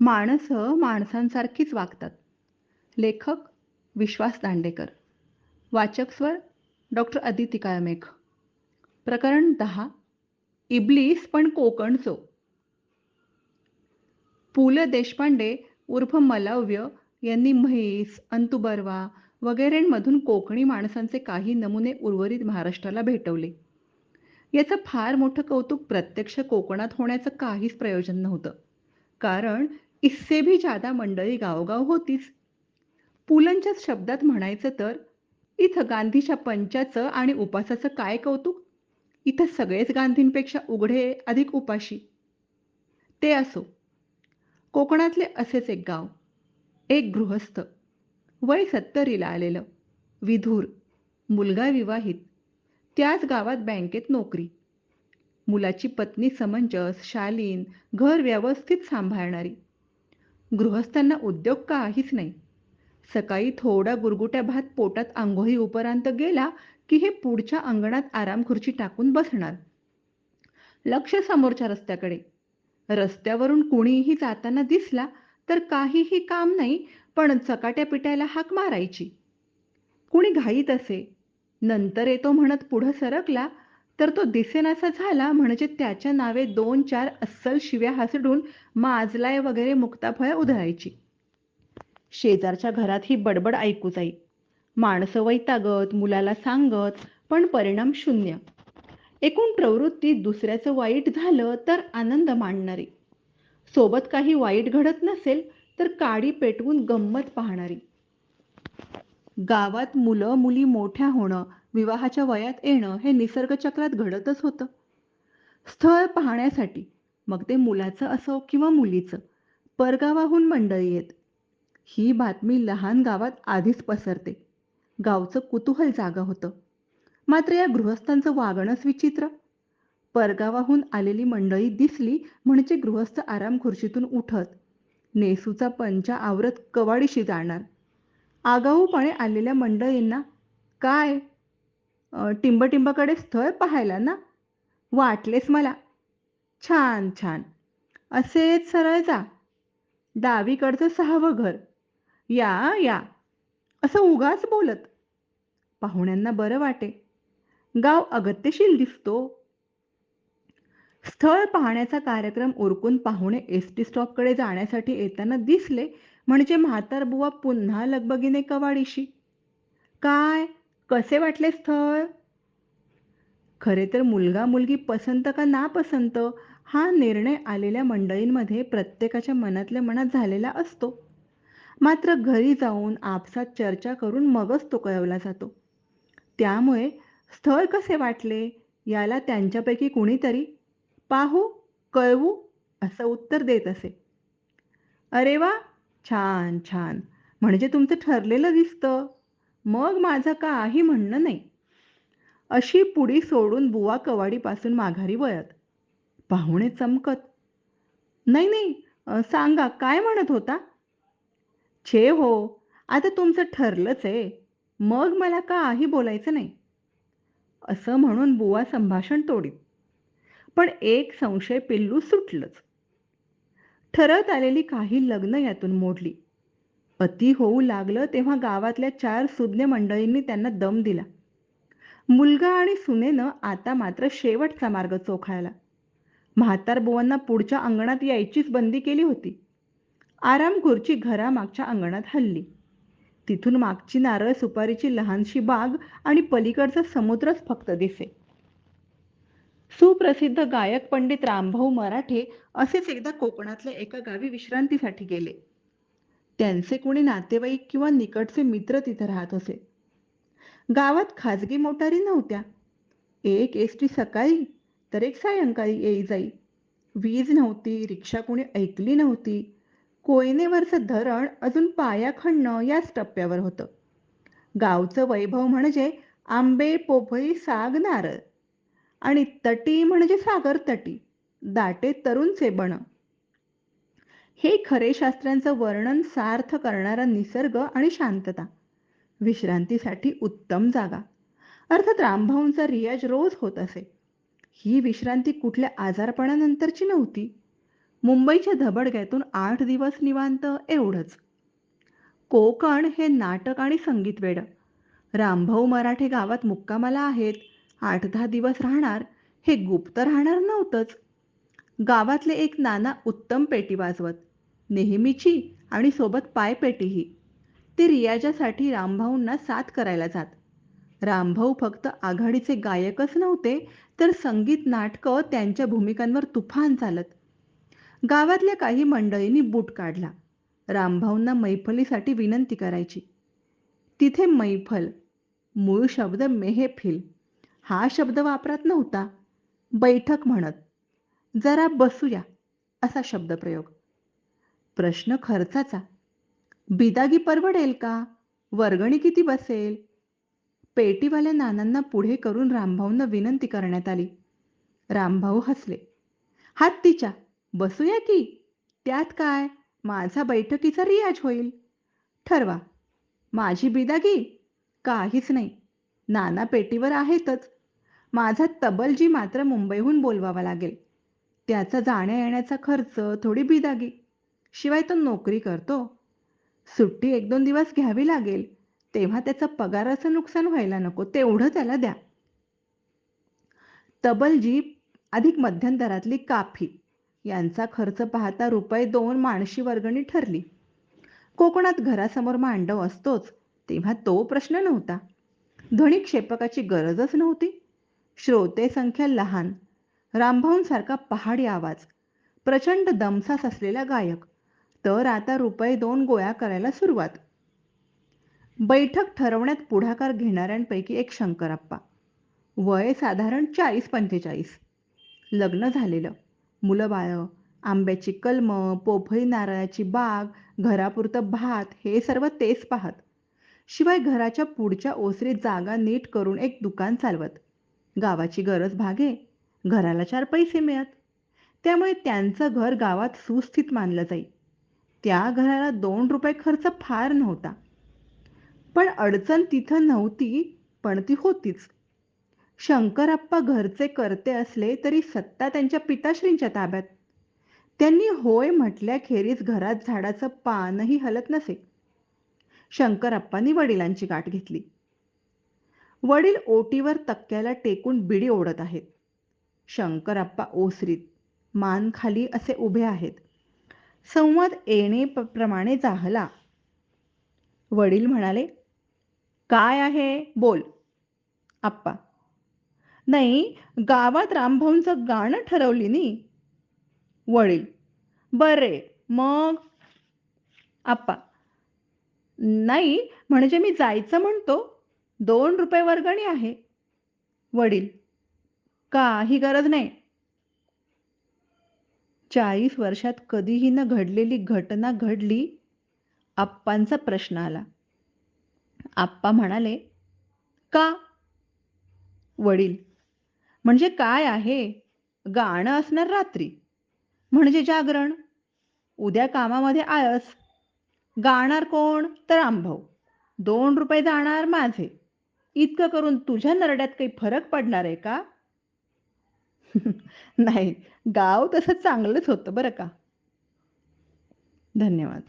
माणसं माणसांसारखीच वागतात. लेखक विश्वास दांडेकर. वाचक स्वर डॉक्टर अदिती काळमेघ. प्रकरण दहा. इबलीस पण कोकणचो पु ल देशपांडे उर्फ मलव्य यांनी म्हैस अंतुबर्वा वगैरेंमधून कोकणी माणसांचे काही नमुने उर्वरित महाराष्ट्राला भेटवले. याचं फार मोठं कौतुक प्रत्यक्ष कोकणात होण्याचं काहीच प्रयोजन नव्हतं. कारण इससे भी ज्यादा मंडळी गावोगाव होतीच पुलंच्याच शब्दात म्हणायचं तर इथं गांधीच्या पंचाचं आणि उपासाचं काय कौतुक? इथं सगळेच गांधींपेक्षा उघडे अधिक उपाशी. ते असो. कोकणातले असेच एक गाव एक गृहस्थ. वय सत्तरीला आलेलं विधूर मुलगा विवाहित. त्याच गावात बँकेत नोकरी. मुलाची पत्नी समंजस शालीन घर व्यवस्थित सांभाळणारी. गृहस्थांना उद्योग काहीच नाही. सकाळी थोडा गुरगुट्या भात पोटात आंघोळी उपरांत गेला की हे पुढच्या अंगणात आराम खुर्ची टाकून बसणार. लक्ष समोरच्या रस्त्याकडे. रस्त्यावरून कुणीही जाताना दिसला तर काहीही काम नाही पण चकाट्या पिटायला हाक मारायची. कुणी घाईत असे. नंतर येतो म्हणत पुढं सरकला तर तो दिसेनासा झाला म्हणजे त्याच्या नावे दोन चार अस्सल शिव्या हसडून माजलाय वगैरे मुक्ताफळ उधळायची. शेजारच्या घरात ही बडबड ऐकू जाई माणसं वैतागत मुलाला सांगत पण परिणाम शून्य. एकूण प्रवृत्ती दुसऱ्याचं वाईट झालं तर आनंद मांडणारी. सोबत काही वाईट घडत नसेल तर काडी पेटवून गंमत पाहणारी. गावात मुलं मुली मोठ्या होणं विवाहाच्या वयात येणं हे निसर्गचक्रात घडतच होतं. स्थळ पाहण्यासाठी मग ते मुलाचं असो किंवा मुलीचं परगावाहून मंडळी येत. ही बातमी लहान गावात आधीच पसरते. गावचं कुतूहल जागा होतं. मात्र या गृहस्थांचं वागणंच विचित्र. परगावाहून आलेली मंडळी दिसली म्हणजे गृहस्थ आराम खुर्शीतून उठत. नेसूचा पंचा आवरत कवाडीशी जाणार. आगाऊपणे आलेल्या मंडळींना काय? टिंबटिंबाकडे स्थळ पाहायला ना? वाटलेस मला. छान छान. असेच सरळ जा. डावीकडचं सहावं घर. या या. असं उगाच बोलत. पाहुण्यांना बरं वाटे. गाव अगत्यशील दिसतो. स्थळ पाहण्याचा कार्यक्रम उरकून पाहुणे एस टी स्टॉपकडे जाण्यासाठी येताना दिसले म्हणजे म्हातारबुवा पुन्हा लगबगीने कवाडीशी. काय? कसे वाटले स्थळ? खरे तर मुलगा मुलगी पसंत का नापसंत हा निर्णय आलेल्या मंडळींमध्ये प्रत्येकाच्या मनातल्या मनात झालेला असतो. मात्र घरी जाऊन आपसात चर्चा करून मगच तो कळवला जातो. त्यामुळे स्थळ कसे वाटले याला त्यांच्यापैकी कुणीतरी पाहू कळवू असं उत्तर देत असे. अरे वा छान छान. म्हणजे तुमचं ठरलेलं दिसतं. मग माझं काही म्हणणं नाही. अशी पुडी सोडून बुवा कवाडीपासून माघारी वळत. पाहुणे चमकत. नाही नाही सांगा काय म्हणत होता? छे हो आता तुमचं ठरलंच आहे. मग मला काही बोलायचं नाही. असं म्हणून बुवा संभाषण तोडीत. पण एक संशय पिल्लू सुटलंच. ठरत आलेली काही लग्न यातून मोडली. अति होऊ लागलं तेव्हा गावातल्या चार सुज्ञ मंडळींनी त्यांना दम दिला. मुलगा आणि सुनेनं आता मात्र शेवटचा मार्ग चोखायला म्हातार बुवांना पुढच्या अंगणात यायचीच बंदी केली होती. आराम खुर्ची घरामागच्या अंगणात हल्ली. तिथून मागची नारळ सुपारीची लहानशी बाग आणि पलीकडचा समुद्रच फक्त दिसे. सुप्रसिद्ध गायक पंडित रामभाऊ मराठे असेच एकदा कोकणातल्या एका गावी विश्रांतीसाठी गेले. त्यांचे कोणी नातेवाईक किंवा निकटचे मित्र तिथे राहत असे. गावात खाजगी मोटारी नव्हत्या. एक एस टी सकाळी तर एक सायंकाळी येई जाई. वीज नव्हती रिक्षा कोणी ऐकली नव्हती. कोयनेवरचं धरण अजून पाया खणणं याच टप्प्यावर होतं. गावचं वैभव म्हणजे आंबे पोपळी साग नारळ. आणि तटी म्हणजे सागर तटी. दाटे तरुणचे बण. हे खरे शास्त्रांचं वर्णन सार्थ करणारा निसर्ग आणि शांतता. विश्रांतीसाठी उत्तम जागा. अर्थात रामभाऊंचा रियाज रोज होत असे. ही विश्रांती कुठल्या आजारपणानंतरची नव्हती. मुंबईच्या धबडग्यातून आठ दिवस निवांत एवढंच. कोकण हे नाटक आणि संगीत वेड. रामभाऊ मराठे गावात मुक्कामाला आहेत. आठ दहा दिवस राहणार हे गुप्त राहणार नव्हतंच. गावातले एक नाना उत्तम पेटी वाजवत. नेहमीची आणि सोबत पायपेटीही ते रियाजासाठी रामभाऊंना साथ करायला जात. रामभाऊ फक्त आघाडीचे गायकच नव्हते तर संगीत नाटकं त्यांच्या भूमिकांवर तुफान चालत. गावातल्या काही मंडळींनी बूट काढला. रामभाऊंना मैफलीसाठी विनंती करायची. तिथे मैफल मूळ शब्द मेहेफिल हा शब्द वापरात नव्हता. बैठक म्हणत. जरा बसूया असा शब्दप्रयोग प्रश्न खर्चाचा. बिदागी परवडेल का? वर्गणी किती बसेल? पेटीवाल्या नानांना पुढे करून रामभाऊंना विनंती करण्यात आली. रामभाऊ हसले. हात तिच्या. बसूया की? त्यात काय? माझा बैठकीचा रियाज होईल. ठरवा. माझी बिदागी? काहीच नाही. नाना पेटीवर आहेतच. माझा तबलजी मात्र मुंबईहून बोलवावा लागेल. त्याचा जाण्या येण्याचा खर्च थोडी बिदागी. शिवाय तो नोकरी करतो. सुट्टी एक दोन दिवस घ्यावी लागेल. तेव्हा त्याचं पगाराचं नुकसान व्हायला नको तेवढं त्याला द्या. तबलजी अधिक मध्यंतरातली काफी यांचा खर्च पाहता रुपये दोन माणशी वर्गणी ठरली. कोकणात घरासमोर मांडव असतोच तेव्हा तो प्रश्न नव्हता. ध्वनी क्षेपकाची गरजच नव्हती. श्रोते संख्या लहान रामभाऊंसारखा पहाडी आवाज प्रचंड दमसास असलेला गायक तर आता रुपये दोन गोळा करायला सुरुवात. बैठक ठरवण्यात पुढाकार घेणाऱ्यांपैकी एक शंकरप्पा वय साधारण चाळीस पंचेचाळीस. लग्न झालेलं मुलं बाळं आंब्याची कलमं पोफळी नारळाची बाग घरापुरतं भात हे सर्व तेच पाहत. शिवाय घराच्या पुढच्या ओसरीत जागा नीट करून एक दुकान चालवत. गावाची गरज भागे घराला चार पैसे मिळत. त्यामुळे त्यांचं घर गावात सुस्थित मानलं जाई. त्या घराला दोन रुपये खर्च फार नव्हता. पण अडचण तिथं नव्हती पण ती होतीच. शंकरप्पा घरचे करते असले तरी सत्ता त्यांच्या पिताश्रींच्या ताब्यात. त्यांनी होय म्हटल्याखेरीज घरात झाडाचं पानही हलत नसे. शंकरप्पांनी वडिलांची गाठ घेतली. वडील ओटीवर तक्क्याला टेकून बिडी ओढत आहेत. शंकरप्पा ओसरीत. मान खाली असे उभे आहेत. संवाद येणे प- प्रमाणे जाहला वडील म्हणाले काय आहे? बोल. आप्पा नाही गावात रामभाऊंचं गाणं ठरवली नी. वडील बरे मग? आप्पा नाही म्हणजे मी जायचं म्हणतो. दोन रुपये वर्गणी आहे. वडील काही गरज नाही. चाळीस वर्षात कधीही न घडलेली घटना घडली आप्पांचा प्रश्न आला. आप्पा म्हणाले का? वडील म्हणजे काय आहे? गाणं असणार रात्री. म्हणजे जागरण. उद्या कामामध्ये आळस. गाणार कोण? तर आंभव दोन रुपये जाणार माझे. इतकं करून तुझ्या नरड्यात काही फरक पडणार आहे का? नाही गाव तसं चांगलंच होतं बरं का. धन्यवाद.